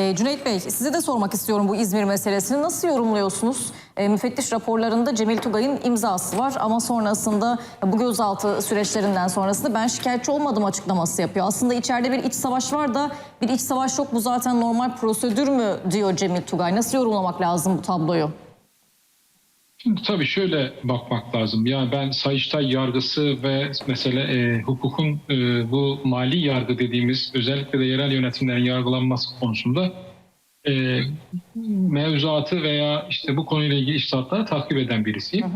Ee, Cüneyt Bey size de sormak istiyorum bu İzmir meselesini. Nasıl yorumluyorsunuz? Ee, müfettiş raporlarında Cemil Tugay'ın imzası var ama sonrasında bu gözaltı süreçlerinden sonrasında ben şikayetçi olmadım açıklaması yapıyor. Aslında içeride bir iç savaş var da bir iç savaş yok bu zaten normal prosedür mü diyor Cemil Tugay. Nasıl yorumlamak lazım bu tabloyu? Şimdi tabii şöyle bakmak lazım. Yani ben Sayıştay yargısı ve mesela e, hukukun e, bu mali yargı dediğimiz özellikle de yerel yönetimlerin yargılanması konusunda e, mevzuatı veya işte bu konuyla ilgili iştahatları takip eden birisiyim.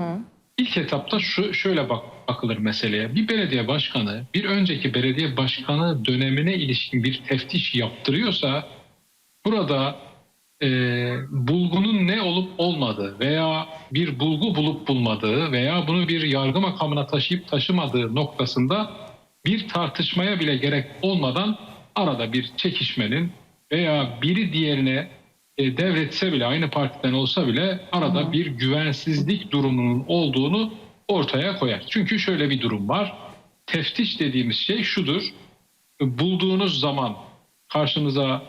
İlk etapta şu şöyle bak, bakılır meseleye. Bir belediye başkanı bir önceki belediye başkanı dönemine ilişkin bir teftiş yaptırıyorsa burada e, bulgunun ne olup olmadığı veya bir bulgu bulup bulmadığı veya bunu bir yargı makamına taşıyıp taşımadığı noktasında bir tartışmaya bile gerek olmadan arada bir çekişmenin veya biri diğerine e, devretse bile aynı partiden olsa bile arada bir güvensizlik durumunun olduğunu ortaya koyar. Çünkü şöyle bir durum var. Teftiş dediğimiz şey şudur. Bulduğunuz zaman karşınıza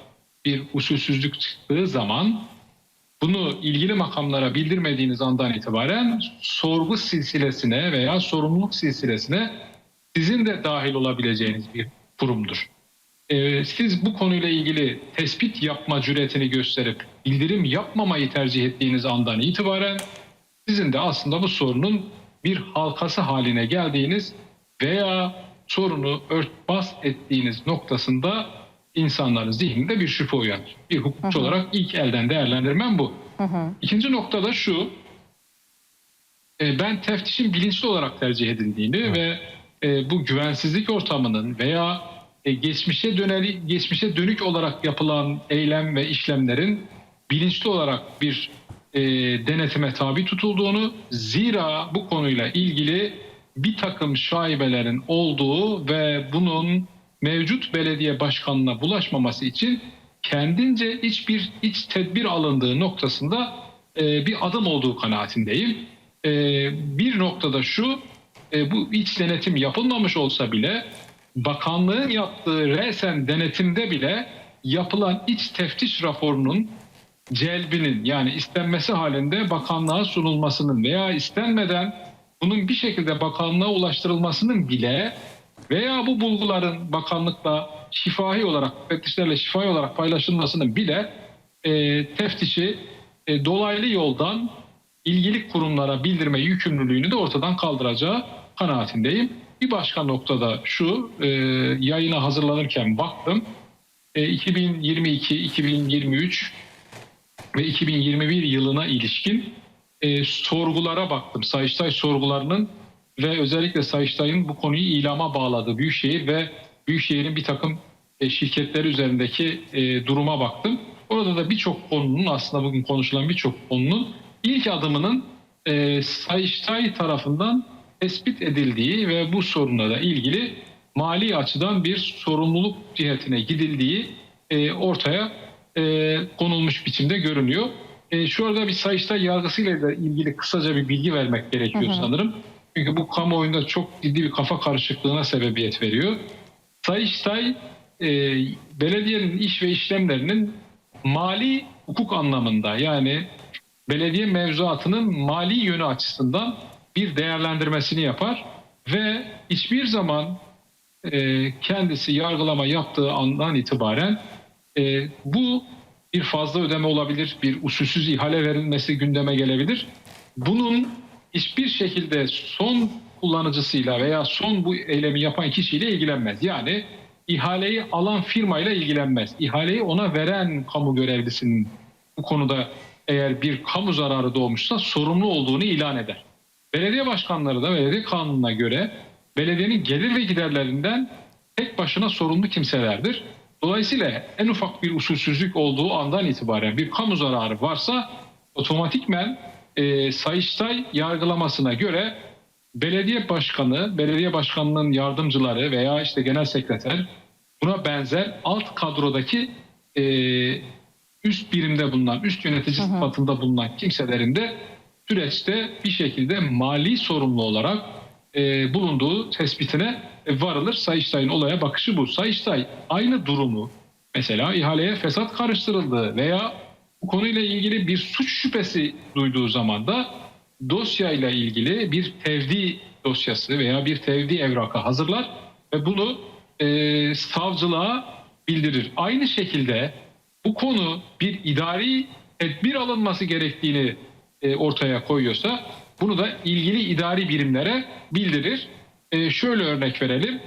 bir usulsüzlük çıktığı zaman bunu ilgili makamlara bildirmediğiniz andan itibaren sorgu silsilesine veya sorumluluk silsilesine sizin de dahil olabileceğiniz bir kurumdur. Ee, siz bu konuyla ilgili tespit yapma cüretini gösterip bildirim yapmamayı tercih ettiğiniz andan itibaren sizin de aslında bu sorunun bir halkası haline geldiğiniz veya sorunu örtbas ettiğiniz noktasında insanların zihninde bir şüphe uyanır. Bir hukukçu olarak ilk elden değerlendirmem bu. İkinci noktada şu, e, ben teftişin bilinçli olarak tercih edildiğini ve e, bu güvensizlik ortamının veya e, geçmişe döneri, geçmişe dönük olarak yapılan eylem ve işlemlerin bilinçli olarak bir e, denetime tabi tutulduğunu, zira bu konuyla ilgili bir takım şaibelerin olduğu ve bunun mevcut belediye başkanına bulaşmaması için kendince hiçbir iç tedbir alındığı noktasında e, bir adım olduğu kanaatindeyim. E, bir noktada şu, e, bu iç denetim yapılmamış olsa bile bakanlığın yaptığı resen denetimde bile yapılan iç teftiş raporunun celbinin yani istenmesi halinde bakanlığa sunulmasının veya istenmeden bunun bir şekilde bakanlığa ulaştırılmasının bile veya bu bulguların bakanlıkla şifahi olarak, müfettişlerle şifahi olarak paylaşılmasının bile e, teftişi e, dolaylı yoldan ilgili kurumlara bildirme yükümlülüğünü de ortadan kaldıracağı kanaatindeyim. Bir başka noktada şu, e, yayına hazırlanırken baktım, e, 2022, 2023 ve 2021 yılına ilişkin e, sorgulara baktım. Sayıştay sorgularının ve özellikle Sayıştay'ın bu konuyu ilama bağladığı Büyükşehir ve Büyükşehir'in bir takım e, şirketleri üzerindeki e, duruma baktım. Orada da birçok konunun aslında bugün konuşulan birçok konunun ilk adımının e, Sayıştay tarafından tespit edildiği ve bu sorunla da ilgili mali açıdan bir sorumluluk cihetine gidildiği ortaya konulmuş biçimde görünüyor. Şu arada bir Sayıştay yargısıyla ilgili kısaca bir bilgi vermek gerekiyor sanırım. Çünkü bu kamuoyunda çok ciddi bir kafa karışıklığına sebebiyet veriyor. Sayıştay e, belediyenin iş ve işlemlerinin mali hukuk anlamında yani belediye mevzuatının mali yönü açısından bir değerlendirmesini yapar ve hiçbir zaman e, kendisi yargılama yaptığı andan itibaren e, bu bir fazla ödeme olabilir, bir usulsüz ihale verilmesi gündeme gelebilir. Bunun hiçbir şekilde son kullanıcısıyla veya son bu eylemi yapan kişiyle ilgilenmez. Yani ihaleyi alan firmayla ilgilenmez. İhaleyi ona veren kamu görevlisinin bu konuda eğer bir kamu zararı doğmuşsa sorumlu olduğunu ilan eder. Belediye başkanları da belediye kanununa göre belediyenin gelir ve giderlerinden tek başına sorumlu kimselerdir. Dolayısıyla en ufak bir usulsüzlük olduğu andan itibaren bir kamu zararı varsa otomatikmen e, Sayıştay yargılamasına göre belediye başkanı, belediye başkanının yardımcıları veya işte genel sekreter buna benzer alt kadrodaki e, üst birimde bulunan, üst yönetici sıfatında bulunan kimselerin de süreçte bir şekilde mali sorumlu olarak e, bulunduğu tespitine varılır. Sayıştay'ın olaya bakışı bu. Sayıştay aynı durumu mesela ihaleye fesat karıştırıldı veya bu konuyla ilgili bir suç şüphesi duyduğu zaman da dosyayla ilgili bir tevdi dosyası veya bir tevdi evrakı hazırlar ve bunu e, savcılığa bildirir. Aynı şekilde bu konu bir idari tedbir alınması gerektiğini e, ortaya koyuyorsa bunu da ilgili idari birimlere bildirir. E, şöyle örnek verelim.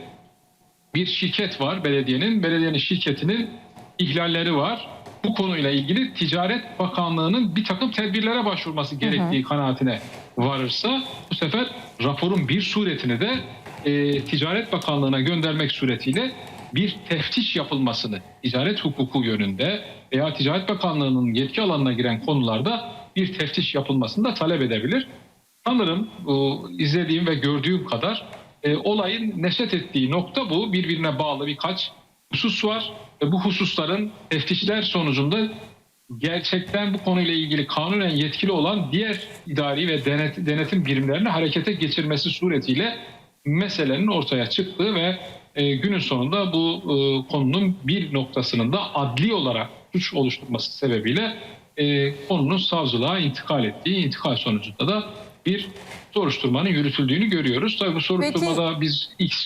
Bir şirket var belediyenin. Belediyenin şirketinin ihlalleri var. Bu konuyla ilgili Ticaret Bakanlığı'nın bir takım tedbirlere başvurması gerektiği kanaatine varırsa bu sefer raporun bir suretini de e, Ticaret Bakanlığı'na göndermek suretiyle bir teftiş yapılmasını ticaret hukuku yönünde veya Ticaret Bakanlığı'nın yetki alanına giren konularda bir teftiş yapılmasını da talep edebilir. Sanırım bu izlediğim ve gördüğüm kadar e, olayın neşet ettiği nokta bu. Birbirine bağlı birkaç husus var ve bu hususların teftişler sonucunda gerçekten bu konuyla ilgili kanunen yetkili olan diğer idari ve denet, denetim birimlerini harekete geçirmesi suretiyle meselenin ortaya çıktığı ve e, günün sonunda bu e, konunun bir noktasının da adli olarak suç oluşturması sebebiyle e, konunun savcılığa intikal ettiği, intikal sonucunda da bir soruşturmanın yürütüldüğünü görüyoruz. Tabii bu soruşturmada biz X...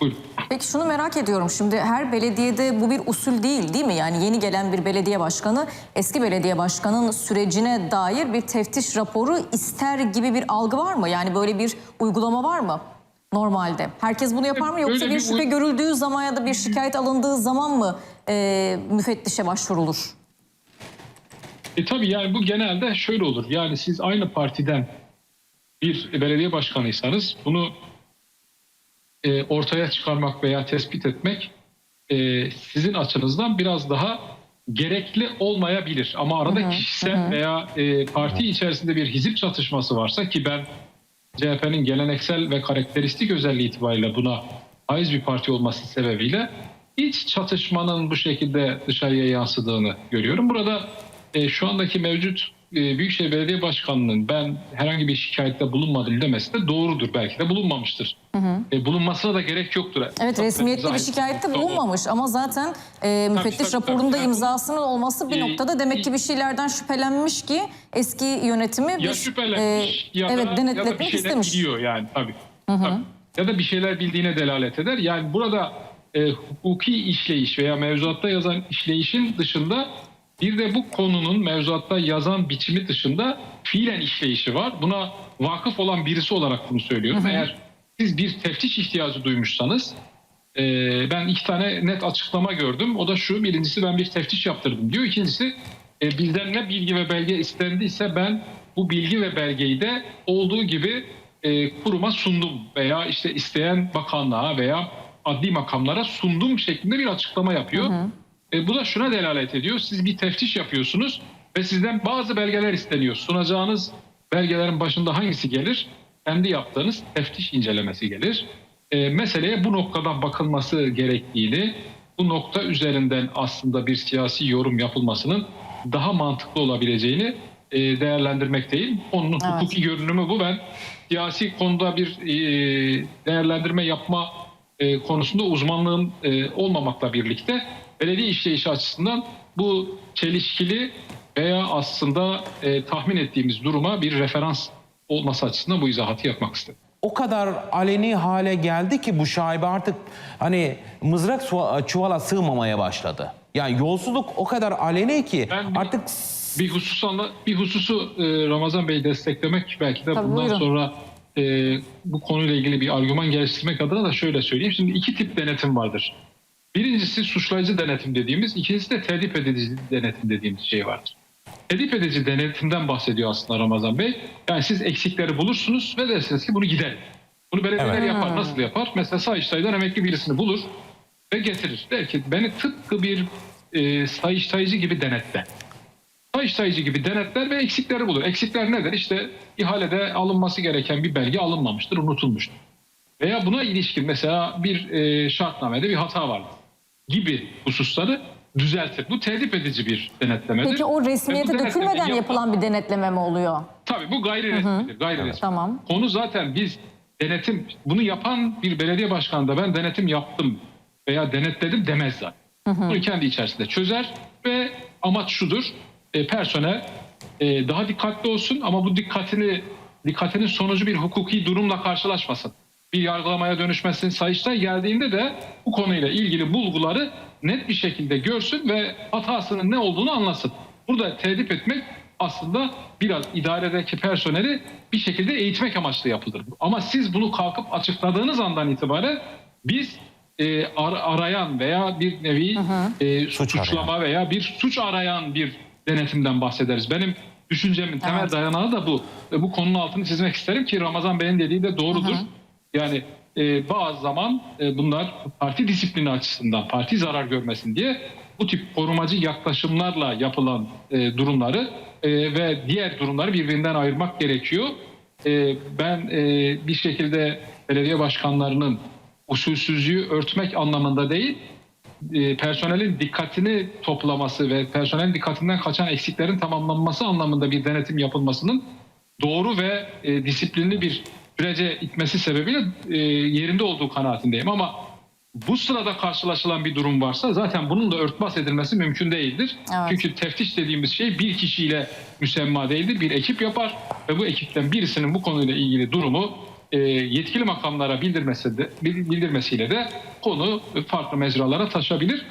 Buyurun. Peki şunu merak ediyorum şimdi her belediyede bu bir usul değil değil mi? Yani yeni gelen bir belediye başkanı eski belediye başkanının sürecine dair bir teftiş raporu ister gibi bir algı var mı? Yani böyle bir uygulama var mı normalde? Herkes bunu yapar mı yoksa bir bir şüphe görüldüğü zaman ya da bir şikayet alındığı zaman mı e, müfettişe başvurulur? E tabii yani bu genelde şöyle olur. Yani siz aynı partiden bir belediye başkanıysanız bunu e, ortaya çıkarmak veya tespit etmek e, sizin açınızdan biraz daha gerekli olmayabilir. Ama arada kişisel veya e, parti içerisinde bir hizip çatışması varsa ki ben CHP'nin geleneksel ve karakteristik özelliği itibariyle buna haiz bir parti olması sebebiyle iç çatışmanın bu şekilde dışarıya yansıdığını görüyorum. Burada e, şu andaki mevcut Büyükşehir Belediye Başkanı'nın ben herhangi bir şikayette bulunmadım demesi de doğrudur. Belki de bulunmamıştır. E, bulunmasına da gerek yoktur. Evet resmiyetli bir şikayette bulunmamış ama zaten e, müfettiş tabii, raporunda tabii. imzasının olması bir E, noktada demek ki bir şeylerden şüphelenmiş ki eski yönetimi ya bir, şüphelenmiş e, ya, evet da, ya da denetletmek bir şeyler istemiş. biliyor yani tabii. Tabii. Ya da bir şeyler bildiğine delalet eder. Yani burada e, hukuki işleyiş veya mevzuatta yazan işleyişin dışında bir de bu konunun mevzuatta yazan biçimi dışında fiilen işleyişi var. Buna vakıf olan birisi olarak bunu söylüyorum. Eğer siz bir teftiş ihtiyacı duymuşsanız e, ben iki tane net açıklama gördüm. O da şu birincisi ben bir teftiş yaptırdım diyor. İkincisi e, bizden ne bilgi ve belge istendiyse ben bu bilgi ve belgeyi de olduğu gibi e, kuruma sundum veya işte isteyen bakanlığa veya adli makamlara sundum şeklinde bir açıklama yapıyor. E, bu da şuna delalet ediyor. Siz bir teftiş yapıyorsunuz ve sizden bazı belgeler isteniyor. Sunacağınız belgelerin başında hangisi gelir? Kendi yaptığınız teftiş incelemesi gelir. E, meseleye bu noktadan bakılması gerektiğini, bu nokta üzerinden aslında bir siyasi yorum yapılmasının daha mantıklı olabileceğini e, değerlendirmekteyim. Onun Evet. hukuki görünümü bu. Ben siyasi konuda bir e, değerlendirme yapma e, konusunda uzmanlığım e, olmamakla birlikte belediye işleyişi açısından bu çelişkili veya aslında e, tahmin ettiğimiz duruma bir referans olması açısından bu izahatı yapmak istedim. o kadar aleni hale geldi ki bu şaibe artık hani mızrak su- çuvala sığmamaya başladı. Yani yolsuzluk o kadar aleni ki Ben bir- artık Bir husus anla, bir hususu e, Ramazan Bey desteklemek belki de Tabii, bundan buyurun. sonra e, bu konuyla ilgili bir argüman geliştirmek adına da şöyle söyleyeyim. Şimdi iki tip denetim vardır. Birincisi suçlayıcı denetim dediğimiz, ikincisi de tedip edici denetim dediğimiz şey vardır. Tedip edici denetimden bahsediyor aslında Ramazan Bey. Yani siz eksikleri bulursunuz ve dersiniz ki bunu giderin. Bunu belediyeler Evet. yapar. Nasıl yapar? Mesela Sayıştay'dan emekli birisini bulur ve getirir. Der ki beni tıpkı bir e, sayıştaycı gibi denetle. Sayıştaycı gibi denetler ve eksikleri bulur. Eksikler nedir? İşte ihalede alınması gereken bir belge alınmamıştır, unutulmuştur. Veya buna ilişkin mesela bir e, şartnamede bir hata vardır gibi hususları düzeltir. Bu tedip edici bir denetlemedir. Peki o resmiyete dökülmeden yapılan bir denetleme mi oluyor? Tabii bu gayri resmidir. Gayri resmi. Tamam. Konu zaten biz denetim bunu yapan bir belediye başkanı da ben denetim yaptım veya denetledim demez zaten. Bunu kendi içerisinde çözer ve amaç şudur. E, personel e, daha dikkatli olsun ama bu dikkatini dikkatinin sonucu bir hukuki durumla karşılaşmasın. Bir yargılamaya dönüşmesin. Sayıştay geldiğinde de bu konuyla ilgili bulguları net bir şekilde görsün ve hatasının ne olduğunu anlasın. Burada tedip etmek aslında biraz idaredeki personeli bir şekilde eğitmek amaçlı yapılır. Ama siz bunu kalkıp açıkladığınız andan itibaren biz e, ar- arayan veya bir nevi e, Suç suçlama veya bir suç arayan bir denetimden bahsederiz. Benim düşüncemin temel Evet. dayanağı da bu. Ve bu konunun altını çizmek isterim ki Ramazan Bey'in dediği de doğrudur. Yani e, bazı zaman e, bunlar parti disiplini açısından parti zarar görmesin diye bu tip korumacı yaklaşımlarla yapılan e, durumları e, ve diğer durumları birbirinden ayırmak gerekiyor. E, ben e, bir şekilde belediye başkanlarının usulsüzlüğü örtmek anlamında değil, e, personelin dikkatini toplaması ve personelin dikkatinden kaçan eksiklerin tamamlanması anlamında bir denetim yapılmasının doğru ve e, disiplinli bir sürece itmesi sebebiyle e, yerinde olduğu kanaatindeyim. Ama bu sırada karşılaşılan bir durum varsa zaten bunun da örtbas edilmesi mümkün değildir. Evet. Çünkü teftiş dediğimiz şey bir kişiyle müsemma değildir. Bir ekip yapar ve bu ekipten birisinin bu konuyla ilgili durumu e, yetkili makamlara bildirmesi de, bildirmesiyle de konu farklı mecralara taşabilir.